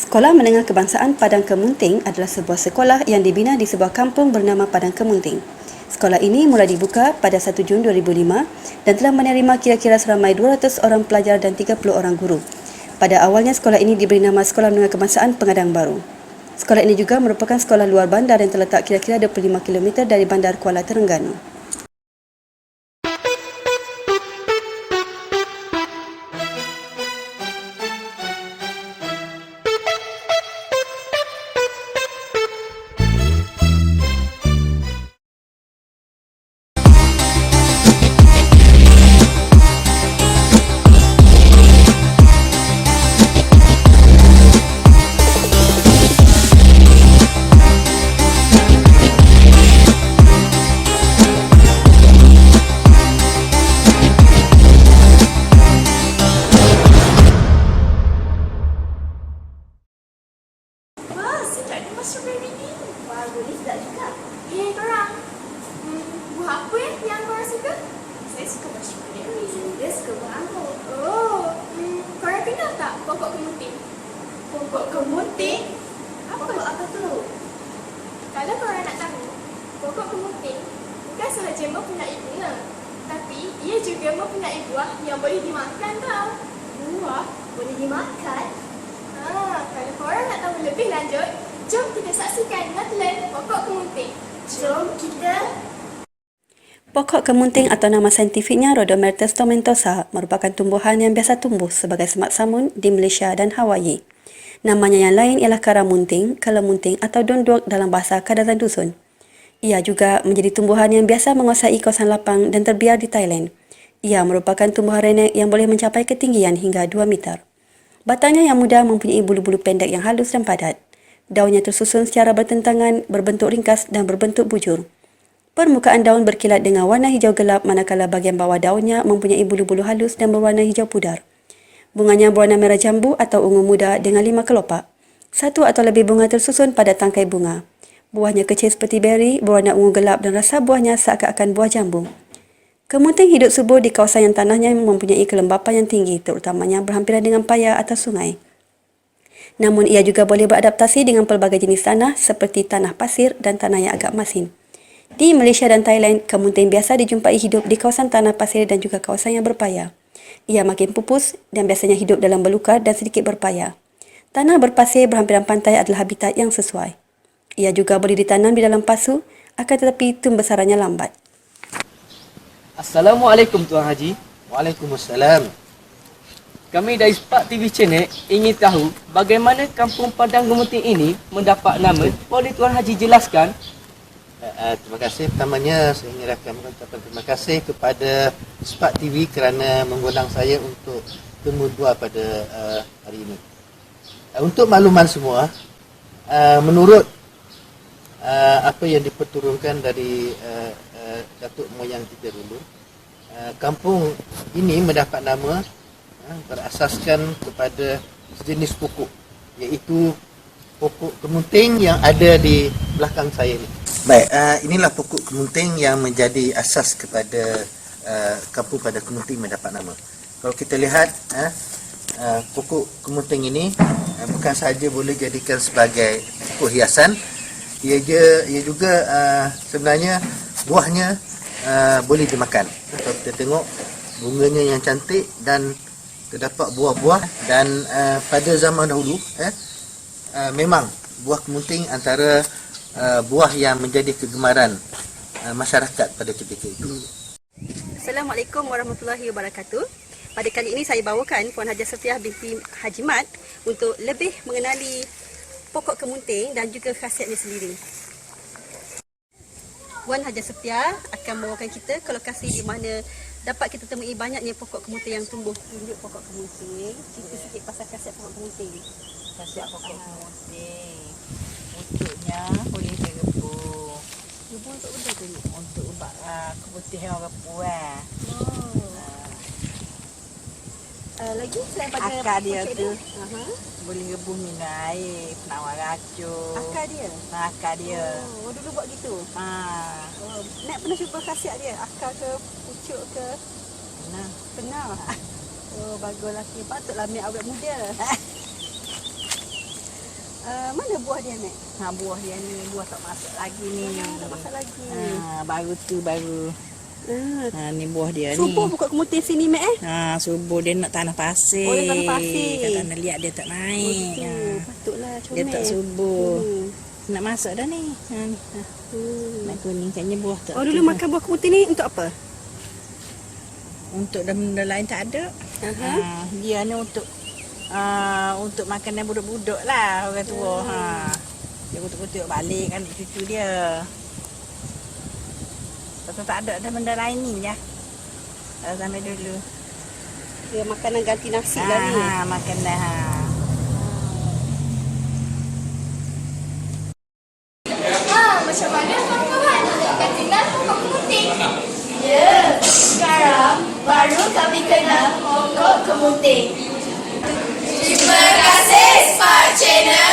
Sekolah Menengah Kebangsaan Padang Kemunting adalah sebuah sekolah yang dibina di sebuah kampung bernama Padang Kemunting. Sekolah ini mula dibuka pada 1 Jun 2005 dan telah menerima kira-kira seramai 200 orang pelajar dan 30 orang guru. Pada awalnya sekolah ini diberi nama Sekolah Menengah Kebangsaan Pengadang Baru. Sekolah ini juga merupakan sekolah luar bandar yang terletak kira-kira 25 km dari Bandar Kuala Terengganu. Boleh sedap juga. Hei, korang. Hmm, buah apa ya yang korang suka? Saya suka buah strawberry. Saya suka buah anggur. Oh, hmm, korang kenal tak pokok kemuting? Pokok kemuting? Apa? Pokok apa tu? Kalau korang nak tahu, pokok kemuting bukan sahaja mempunyai bunga, tapi ia juga mempunyai buah yang boleh dimakan tau. Buah boleh dimakan? Ah, kalau korang nak tahu lebih lanjut, jom kita saksikan Natlan Pokok Kita Pokok kemunting atau nama saintifiknya Rhodomertes tomentosa merupakan tumbuhan yang biasa tumbuh sebagai semak samun di Malaysia dan Hawaii. Namanya yang lain ialah karamunting, kelemunting atau dondok dalam bahasa Kadazan Dusun. Ia juga menjadi tumbuhan yang biasa menguasai kawasan lapang dan terbiar di Thailand. Ia merupakan tumbuhan renek yang boleh mencapai ketinggian hingga 2 meter. Batangnya yang muda mempunyai bulu-bulu pendek yang halus dan padat. Daunnya tersusun secara bertentangan, berbentuk ringkas dan berbentuk bujur. Permukaan daun berkilat dengan warna hijau gelap manakala bahagian bawah daunnya mempunyai bulu-bulu halus dan berwarna hijau pudar. Bunganya berwarna merah jambu atau ungu muda dengan lima kelopak. Satu atau lebih bunga tersusun pada tangkai bunga. Buahnya kecil seperti beri, berwarna ungu gelap dan rasa buahnya seakan-akan buah jambu. Kemunting hidup subur di kawasan yang tanahnya mempunyai kelembapan yang tinggi, terutamanya berhampiran dengan paya atau sungai. Namun ia juga boleh beradaptasi dengan pelbagai jenis tanah seperti tanah pasir dan tanah yang agak masin. Di Malaysia dan Thailand, kemunting biasa dijumpai hidup di kawasan tanah pasir dan juga kawasan yang berpaya. Ia makin pupus dan biasanya hidup dalam belukar dan sedikit berpaya. Tanah berpasir berhampiran pantai adalah habitat yang sesuai. Ia juga boleh ditanam di dalam pasu, akan tetapi tumbesarannya lambat. Assalamualaikum Tuan Haji. Waalaikumsalam. Kami dari Spark TV Channel ingin tahu bagaimana kampung Padang Gemuting ini mendapat nama. Boleh Tuan Haji jelaskan? Uh, uh, terima kasih pertamanya saya ingin mengucapkan terima kasih kepada Spark TV kerana mengundang saya untuk temu dua pada uh, hari ini. Uh, untuk makluman semua, uh, menurut uh, apa yang diperturunkan dari uh, uh, datuk moyang kita dulu, uh, kampung ini mendapat nama berasaskan kepada sejenis pokok iaitu pokok kemunting yang ada di belakang saya ni. Baik, uh, inilah pokok kemunting yang menjadi asas kepada uh, kampung pada kemunting mendapat nama. Kalau kita lihat, uh, uh, pokok kemunting ini uh, bukan sahaja boleh jadikan sebagai pokok hiasan, ia, je, ia juga uh, sebenarnya buahnya uh, boleh dimakan. Kalau kita tengok bunganya yang cantik dan terdapat buah-buah dan uh, pada zaman dahulu eh, uh, memang buah kemunting antara uh, buah yang menjadi kegemaran uh, masyarakat pada ketika itu. Assalamualaikum warahmatullahi wabarakatuh. Pada kali ini saya bawakan Puan Haji Setiah binti Haji Mat untuk lebih mengenali pokok kemunting dan juga khasiatnya sendiri. Puan Haji Setia akan membawakan kita ke lokasi di mana dapat kita temui banyaknya pokok kemunting yang tumbuh. Tunjuk pokok kemunting, cerita sikit pasal khasiat pokok kemunting. Khasiat pokok kemunting Untuknya boleh direbus Ibu untuk benda tu ni. Untuk ubat uh, keputihan orang puan Oh. Uh, lagi selain pada Akar dia tu. Aha. Boleh rebus minum air Penawar racun Akar dia. Nah, Akar dia Oh, oh, dulu buat gitu. ha. Oh, Nak pernah cuba khasiat dia? Akar ke, pucuk ke? Nah, Pernah. Oh, bagus laki. Patutlah ambil awet muda. Uh, mana buah dia, Nek? Ha, buah dia ni, buah tak masak lagi ni. Tak masak lagi. Ha, baru tu baru. Ah, Ha, ni buah dia subuh ni. buka kemuting sini, Mek eh? Ha, subuh dia nak tanah pasir. Oh, dia tanah pasir. Kat tanah liat dia tak naik. Oh, Ha. tu. Patutlah comel. Dia tak subuh. Hmm. Nak masak dah ni. Ha, ni. Ha, Hmm. nak kuning katnya buah tak. Oh, dulu makan buah kemuting ni untuk apa? Untuk benda lain tak ada. Aha. Ha, dia ni untuk uh, untuk makanan budak-budak lah orang tua. Ha. Dia kutuk-kutuk balik kan cucu dia. Tu tak ada dah benda lain ni ya. Uh, sampai dulu. Dia makanan ganti nasi lah ni. Ha, makan dah. Ha. no